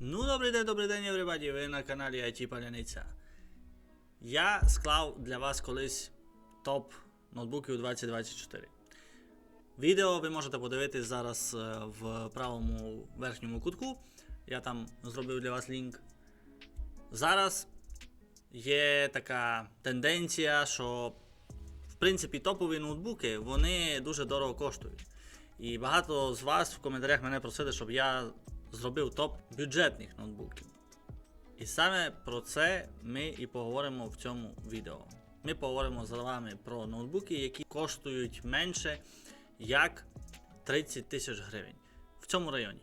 Ну, добрий день, добрий день, everybody, ви на каналі IT Паляниця. Я склав для вас колись топ ноутбуків 2024. Відео ви можете подивитись зараз е, в правому верхньому кутку. Я там зробив для вас лінк. Зараз є така тенденція, що в принципі топові ноутбуки вони дуже дорого коштують. І багато з вас в коментарях мене просили, щоб я зробив топ бюджетних ноутбуків. І саме про це ми і поговоримо в цьому відео. Ми поговоримо з вами про ноутбуки, які коштують менше як 30 тисяч гривень в цьому районі.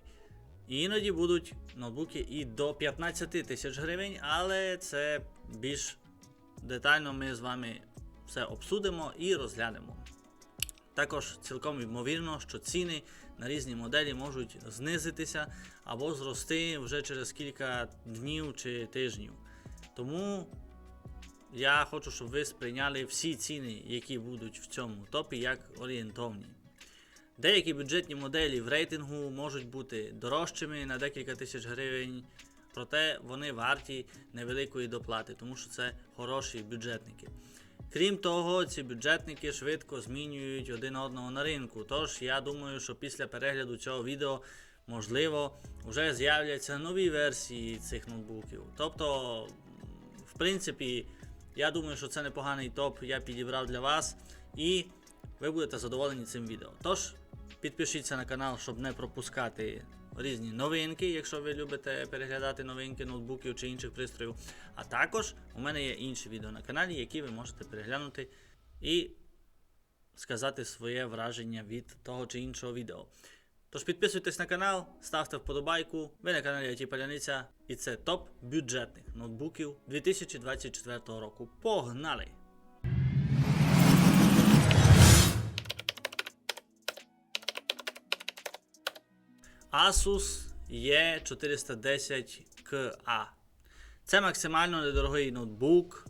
І іноді будуть ноутбуки і до 15 тисяч гривень, але це більш детально ми з вами все обсудимо і розглянемо. Також цілком ймовірно, що ціни на різні моделі можуть знизитися або зрости вже через кілька днів чи тижнів. Тому я хочу, щоб ви сприйняли всі ціни, які будуть в цьому топі, як орієнтовні. Деякі бюджетні моделі в рейтингу можуть бути дорожчими на декілька тисяч гривень, проте вони варті невеликої доплати, тому що це хороші бюджетники. Крім того, ці бюджетники швидко змінюють один одного на ринку. Тож я думаю, що після перегляду цього відео, можливо, вже з'являться нові версії цих ноутбуків. Тобто, в принципі, я думаю, що це непоганий топ я підібрав для вас, і ви будете задоволені цим відео. Тож, підпишіться на канал, щоб не пропускати різні новинки, якщо ви любите переглядати новинки ноутбуків чи інших пристроїв. А також у мене є інші відео на каналі, які ви можете переглянути і сказати своє враження від того чи іншого відео. Тож підписуйтесь на канал, ставте вподобайку. Ви на каналі IT Паляниця, і це топ бюджетних ноутбуків 2024 року. Погнали! Asus E410KA. Це максимально недорогий ноутбук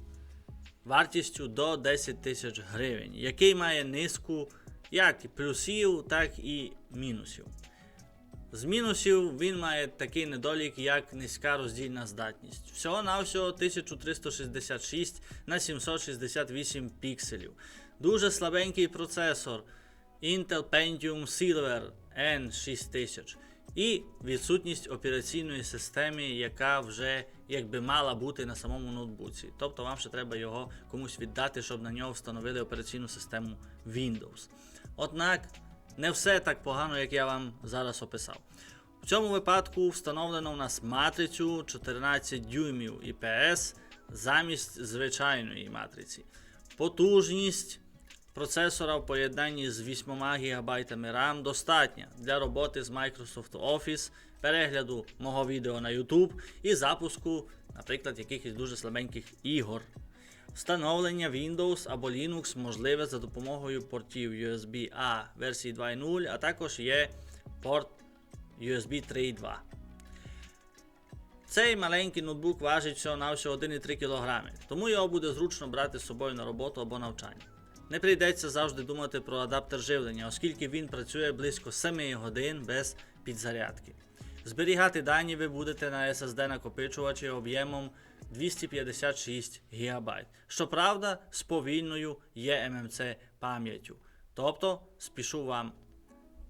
вартістю до 10 тисяч гривень, який має низку як плюсів, так і мінусів. З мінусів він має такий недолік, як низька роздільна здатність. Всього на всього 1366 на 768 пікселів. Дуже слабенький процесор Intel Pentium Silver N6000 і відсутність операційної системи, яка вже якби мала бути на самому ноутбуці. Тобто вам ще треба його комусь віддати, щоб на нього встановили операційну систему Windows. Однак не все так погано, як я вам зараз описав. В цьому випадку встановлено у нас матрицю 14 дюймів IPS замість звичайної матриці. Потужність процесора в поєднанні з 8 ГБ RAM достатня для роботи з Microsoft Office, перегляду мого відео на YouTube і запуску, наприклад, якихось дуже слабеньких ігор. Встановлення Windows або Linux можливе за допомогою портів USB-A версії 2.0, а також є порт USB 3.2. Цей маленький ноутбук важить всього на всього 1,3 кг, тому його буде зручно брати з собою на роботу або навчання. Не прийдеться завжди думати про адаптер живлення, оскільки він працює близько 7 годин без підзарядки. Зберігати дані ви будете на SSD накопичувачі об'ємом 256 ГБ. Щоправда, з повільною eMMC пам'яттю. Тобто, спішу вам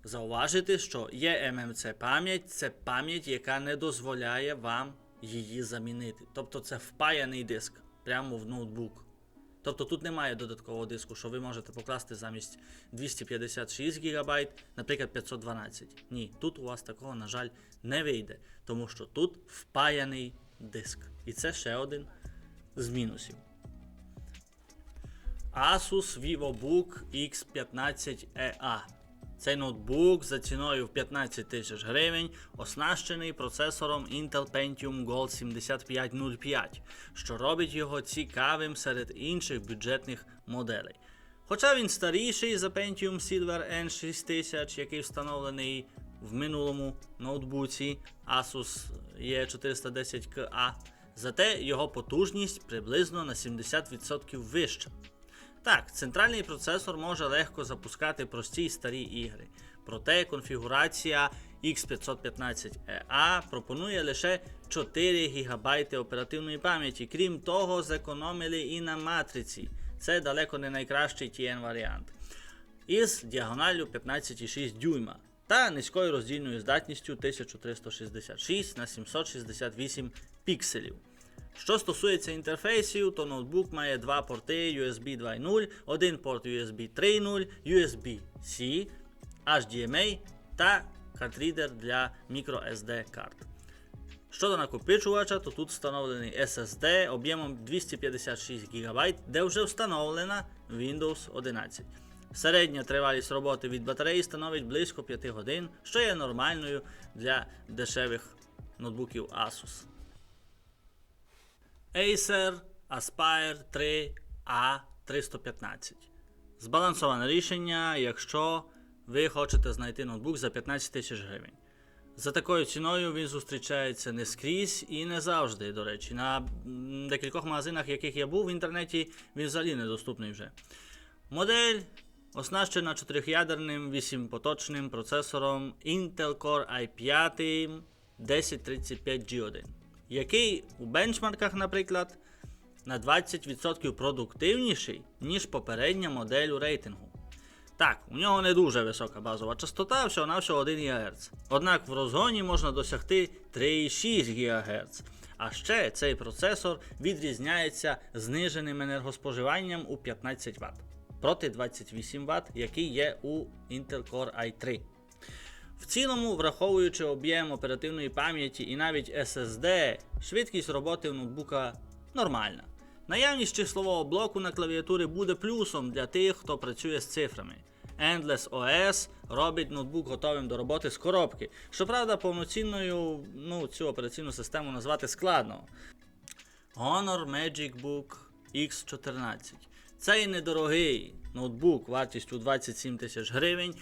зауважити, що eMMC пам'ять це пам'ять, яка не дозволяє вам її замінити. Тобто це впаяний диск прямо в ноутбук. Тобто тут немає додаткового диску, що ви можете покласти замість 256 ГБ, наприклад, 512. Ні, тут у вас такого, на жаль, не вийде, тому що тут впаяний диск. І це ще один з мінусів. Asus VivoBook X15EA. Цей ноутбук за ціною в 15 тисяч гривень оснащений процесором Intel Pentium Gold 7505, що робить його цікавим серед інших бюджетних моделей. Хоча він старіший за Pentium Silver N6000, який встановлений в минулому ноутбуці Asus E410KA, зате його потужність приблизно на 70% вища. Так, центральний процесор може легко запускати прості й старі ігри, проте конфігурація X515EA пропонує лише 4 ГБ оперативної пам'яті. Крім того, зекономили і на матриці. Це далеко не найкращий TN варіант. Із діагоналлю 15,6 дюйма та низькою роздільною здатністю 1366 на 768 пікселів. Що стосується інтерфейсів, то ноутбук має два порти USB 2.0, один порт USB 3.0, USB-C, HDMI та картрідер для microSD карт. Щодо накопичувача, то тут встановлений SSD об'ємом 256 ГБ, де вже встановлена Windows 11. Середня тривалість роботи від батареї становить близько 5 годин, що є нормальною для дешевих ноутбуків Asus. Acer Aspire 3 A315. Збалансоване рішення, якщо ви хочете знайти ноутбук за 15 тисяч гривень. За такою ціною він зустрічається не скрізь і не завжди, до речі. На декількох магазинах, яких я був в інтернеті, він взагалі недоступний вже. Модель оснащена 4-ядерним 8-поточним процесором Intel Core i5 1035G1, який у бенчмарках, наприклад, на 20% продуктивніший, ніж попередня модель у рейтингу. Так, у нього не дуже висока базова частота, всього навсього 1 ГГц. Однак в розгоні можна досягти 3,6 ГГц. А ще цей процесор відрізняється зниженим енергоспоживанням у 15 Вт проти 28 Вт, який є у Intel Core i3. В цілому, враховуючи об'єм оперативної пам'яті і навіть SSD, швидкість роботи ноутбука нормальна. Наявність числового блоку на клавіатурі буде плюсом для тих, хто працює з цифрами. Endless OS робить ноутбук готовим до роботи з коробки. Щоправда, повноцінною ну, цю операційну систему назвати складно. Honor Magic Book X14. Цей недорогий ноутбук вартістю 27 тисяч гривень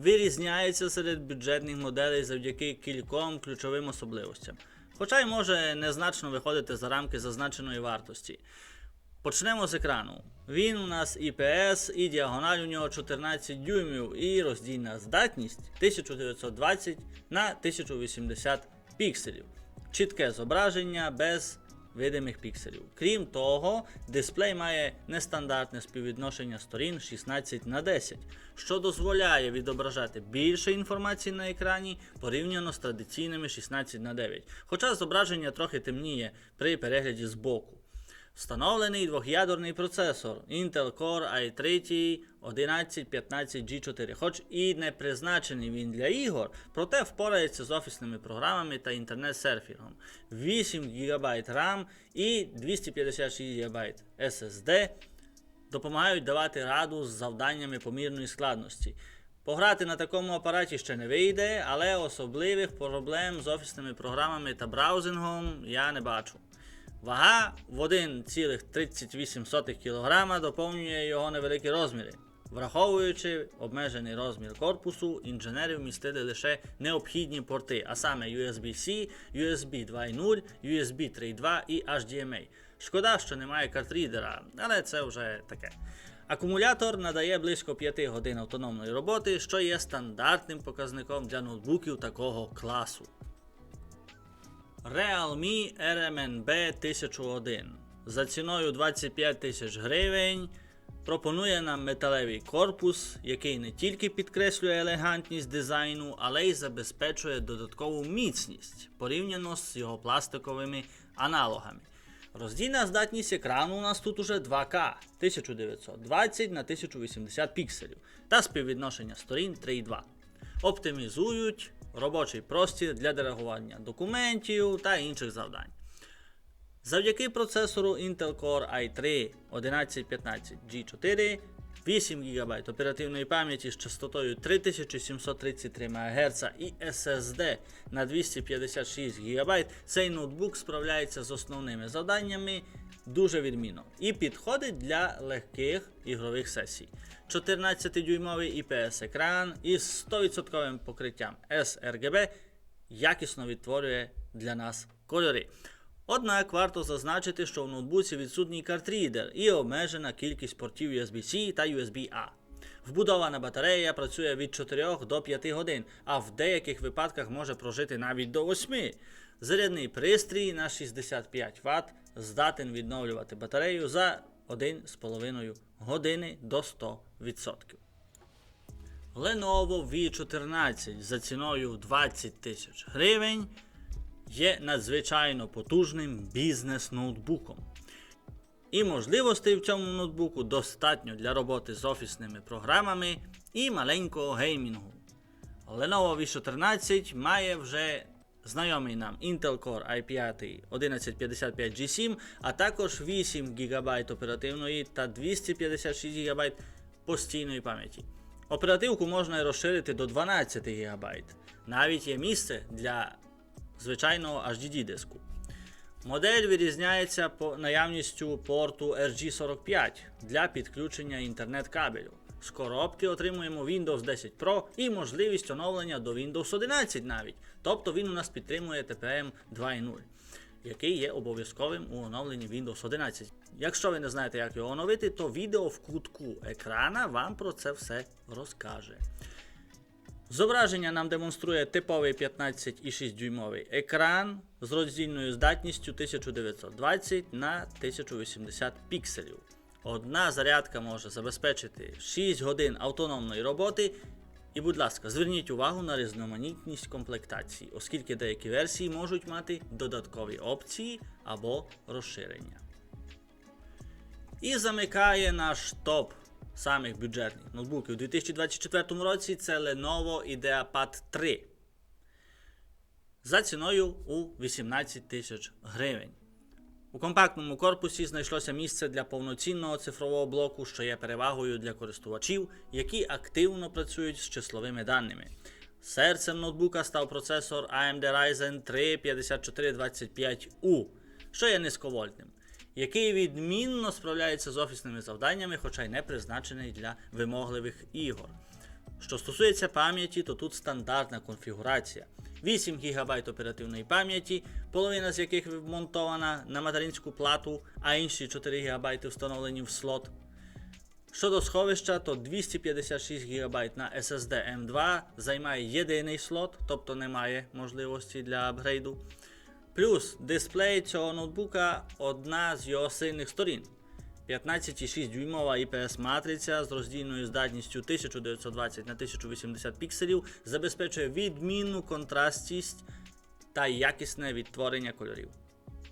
вирізняється серед бюджетних моделей завдяки кільком ключовим особливостям. Хоча й може незначно виходити за рамки зазначеної вартості. Почнемо з екрану. Він у нас IPS і діагональ у нього 14 дюймів і роздільна здатність 1920 на 1080 пікселів. Чітке зображення без видимих пікселів. Крім того, дисплей має нестандартне співвідношення сторін 16 на 10, що дозволяє відображати більше інформації на екрані порівняно з традиційними 16 на 9, хоча зображення трохи темніє при перегляді збоку. Встановлений двох'ядерний процесор Intel Core i3 1115G4, хоч і не призначений він для ігор, проте впорається з офісними програмами та інтернет-серфінгом. 8 ГБ RAM і 256 ГБ SSD допомагають давати раду з завданнями помірної складності. Пограти на такому апараті ще не вийде, але особливих проблем з офісними програмами та браузингом я не бачу. Вага в 1,38 кг доповнює його невеликі розміри. Враховуючи обмежений розмір корпусу, інженери вмістили лише необхідні порти, а саме USB-C, USB 2.0, USB 3.2 і HDMI. Шкода, що немає картрідера, але це вже таке. Акумулятор надає близько 5 годин автономної роботи, що є стандартним показником для ноутбуків такого класу. Realme RMNB 1001 за ціною 25 тисяч гривень пропонує нам металевий корпус, який не тільки підкреслює елегантність дизайну, але й забезпечує додаткову міцність порівняно з його пластиковими аналогами. Роздільна здатність екрану у нас тут уже 2К 1920 на 1080 пікселів та співвідношення сторін 3,2. Оптимізують робочий простір для диригування документів та інших завдань. Завдяки процесору Intel Core i3 1115G4, 8 ГБ оперативної пам'яті з частотою 3733 МГц і SSD на 256 ГБ, цей ноутбук справляється з основними завданнями дуже відмінно і підходить для легких ігрових сесій. 14-дюймовий IPS екран із 100% покриттям sRGB якісно відтворює для нас кольори. Однак варто зазначити, що в ноутбуці відсутній картрідер і обмежена кількість портів USB-C та USB-A. Вбудована батарея працює від 4 до 5 годин, а в деяких випадках може прожити навіть до 8. Зарядний пристрій на 65 Вт здатен відновлювати батарею за 1,5 години до 100%. Lenovo V14 за ціною 20 тисяч гривень є надзвичайно потужним бізнес-ноутбуком. І можливостей в цьому ноутбуку достатньо для роботи з офісними програмами і маленького геймінгу. Lenovo V14 має вже знайомий нам Intel Core i5 1155G7, а також 8 ГБ оперативної та 256 ГБ постійної пам'яті. Оперативку можна розширити до 12 ГБ. Навіть є місце для звичайного HDD диску. Модель вирізняється по наявністю порту RG45 для підключення інтернет-кабелю. З коробки отримуємо Windows 10 Pro і можливість оновлення до Windows 11 навіть. Тобто він у нас підтримує TPM 2.0, який є обов'язковим у оновленні Windows 11. Якщо ви не знаєте, як його оновити, то відео в кутку екрана вам про це все розкаже. Зображення нам демонструє типовий 15,6 дюймовий екран з роздільною здатністю 1920 на 1080 пікселів. Одна зарядка може забезпечити 6 годин автономної роботи. І, будь ласка, зверніть увагу на різноманітність комплектації, оскільки деякі версії можуть мати додаткові опції або розширення. І замикає наш топ самих бюджетних ноутбуків у 2024 році це Lenovo IdeaPad 3 за ціною у 18 тисяч гривень. У компактному корпусі знайшлося місце для повноцінного цифрового блоку, що є перевагою для користувачів, які активно працюють з числовими даними. Серцем ноутбука став процесор AMD Ryzen 3 5425U, що є низьковольтним, який відмінно справляється з офісними завданнями, хоча й не призначений для вимогливих ігор. Що стосується пам'яті, то тут стандартна конфігурація. 8 ГБ оперативної пам'яті, половина з яких вмонтована на материнську плату, а інші 4 ГБ встановлені в слот. Щодо сховища, то 256 ГБ на SSD M2 займає єдиний слот, тобто немає можливості для апгрейду. Плюс дисплей цього ноутбука одна з його сильних сторін. 15,6 дюймова IPS матриця з роздільною здатністю 1920 на 1080 пікселів забезпечує відмінну контрастність та якісне відтворення кольорів.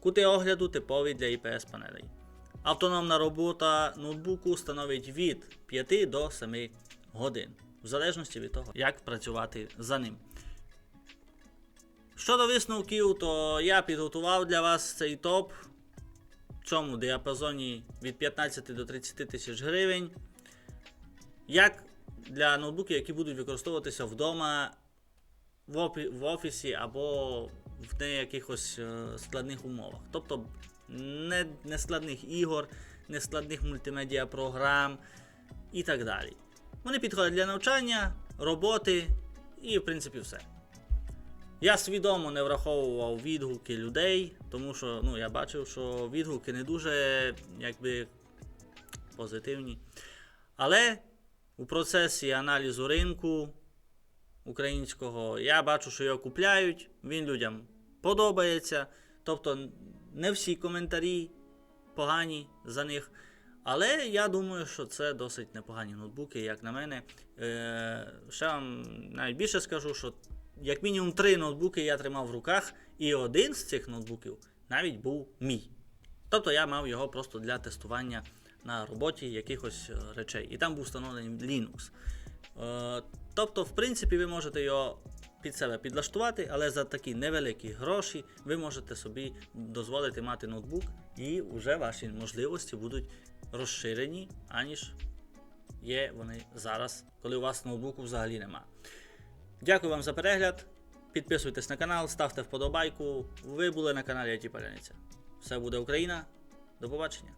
Кути огляду типові для IPS панелей. Автономна робота ноутбуку становить від 5 до 7 годин, в залежності від того, як працювати за ним. Щодо висновків, то я підготував для вас цей топ цьому діапазоні від 15 до 30 тисяч гривень. Як для ноутбуків, які будуть використовуватися вдома в офісі або в неякихось е, складних умовах. Тобто не, не складних ігор, не складних мультимедіа програм і так далі. Вони підходять для навчання, роботи і, в принципі, все. Я свідомо не враховував відгуки людей, тому що ну, я бачив, що відгуки не дуже якби, позитивні. Але у процесі аналізу ринку українського я бачу, що його купляють, він людям подобається. Тобто не всі коментарі погані за них. Але я думаю, що це досить непогані ноутбуки, як на мене. Е, ще вам навіть більше скажу, що як мінімум три ноутбуки я тримав в руках, і один з цих ноутбуків навіть був мій. Тобто я мав його просто для тестування на роботі якихось е, речей. І там був встановлений Linux. Е, тобто, в принципі, ви можете його під себе підлаштувати, але за такі невеликі гроші ви можете собі дозволити мати ноутбук, і вже ваші можливості будуть розширені, аніж є вони зараз, коли у вас ноутбуку взагалі нема. Дякую вам за перегляд. Підписуйтесь на канал, ставте вподобайку. Ви були на каналі IT Паляниця. Все буде Україна. До побачення.